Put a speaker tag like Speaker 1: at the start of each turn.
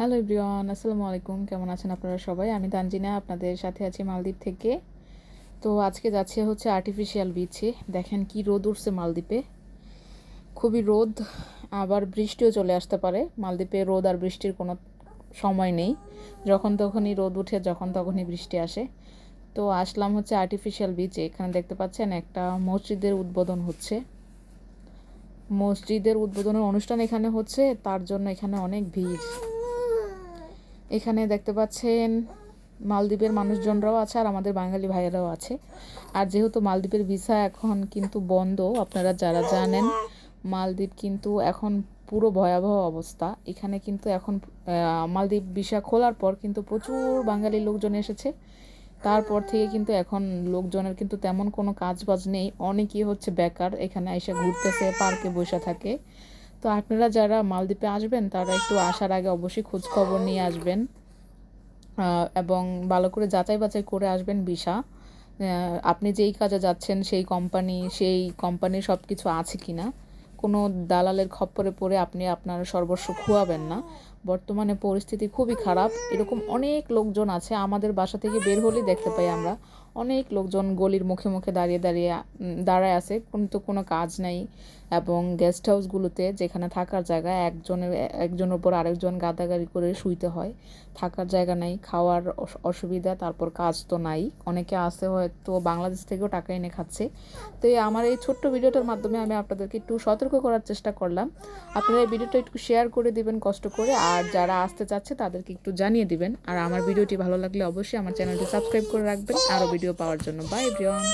Speaker 1: Hello everyone আসসালামু আলাইকুম। কেমন আছেন আপনারা সবাই? আমি তানজিনা, আপনাদের সাথে আছি মালদ্বীপ থেকে। তো আজকে যাচ্ছে হচ্ছে আর্টিফিশিয়াল বিচে দেখেন কি রোদ উঠছে মালদ্বীপে। খুবই রোদ, আবার বৃষ্টিও চলে আসতে পারে। মালদ্বীপে রোদ আর বৃষ্টির কোনো সময় নেই। যখন তখনই রোদ উঠে, যখন তখনই বৃষ্টি আসে। তো আসলাম হচ্ছে আর্টিফিশিয়াল বিচে এখানে দেখতে পাচ্ছেন একটা মসজিদের উদ্বোধন হচ্ছে। মসজিদের উদ্বোধনের অনুষ্ঠান এখানে হচ্ছে। তার জন্য এখানে অনেক ভিড়। এখানে দেখতে পাচ্ছেন মালদ্বীপের মানুষজনরাও আছে আর আমাদের বাঙালি ভাইয়েরাও আছে। আর যেহেতু মালদ্বীপের ভিসা এখন কিন্তু বন্ধ, আপনারা যারা জানেন, মালদ্বীপ কিন্তু এখন পুরো ভয়াবহ অবস্থা। এখানে কিন্তু এখন মালদ্বীপ ভিসা খোলার পর কিন্তু প্রচুর বাঙালি লোকজন এসেছে। তারপর থেকে কিন্তু এখন লোকজনের কিন্তু তেমন কোনো কাজ বাজ নেই। অনেকেই হচ্ছে বেকার, এখানে এসে ঘুরতেছে, পার্কে বসে থাকে। তো আপনারা যারা মালদ্বীপে আসবেন, তারা একটু আসার আগে অবশ্যই খোঁজ খবর নিয়ে আসবেন। এবং ভালো করে যাচাই বাছাই করে আসবেন ভিসা। আপনি যেই কাজে যাচ্ছেন, সেই কোম্পানি সেই কোম্পানির সব কিছু আছে কি না কোনো দালালের খপ্পরে পড়ে আপনি আপনার সর্বস্ব খুয়াবেন না। বর্তমানে পরিস্থিতি খুবই খারাপ। এরকম অনেক লোকজন আছে, আমাদের বাসা থেকে বের হলেই দেখতে পাই আমরা। অনেক লোকজন গলির মুখে মুখে দাঁড়িয়ে দাঁড়িয়ে দাঁড়ায় আছে। কিন্তু কোনো কাজ নাই এবং গেস্ট হাউসগুলোতে যেখানে থাকার জায়গা, একজনের একজনের উপর আরেকজন গাদাগাড়ি করে শুইতে হয়। থাকার জায়গা নাই, খাওয়ার অসুবিধা, তারপর কাজ তো নাই। অনেকে আসে হয়তো বাংলাদেশ থেকেও টাকা এনে খাচ্ছে। তো আমার এই ছোট্ট ভিডিওটার মাধ্যমে আমি আপনাদেরকে একটু সতর্ক করার চেষ্টা করলাম। আপনারা এই ভিডিওটা একটু শেয়ার করে দিবেন কষ্ট করে। আর যারা আসতে চাচ্ছে তাদেরকে একটু জানিয়ে দিবেন। আর আমার ভিডিওটি ভালো লাগলে অবশ্যই আমার চ্যানেলটি সাবস্ক্রাইব করে রাখবেন। আরও ভিডিও পাওয়ার জন্য। By everyone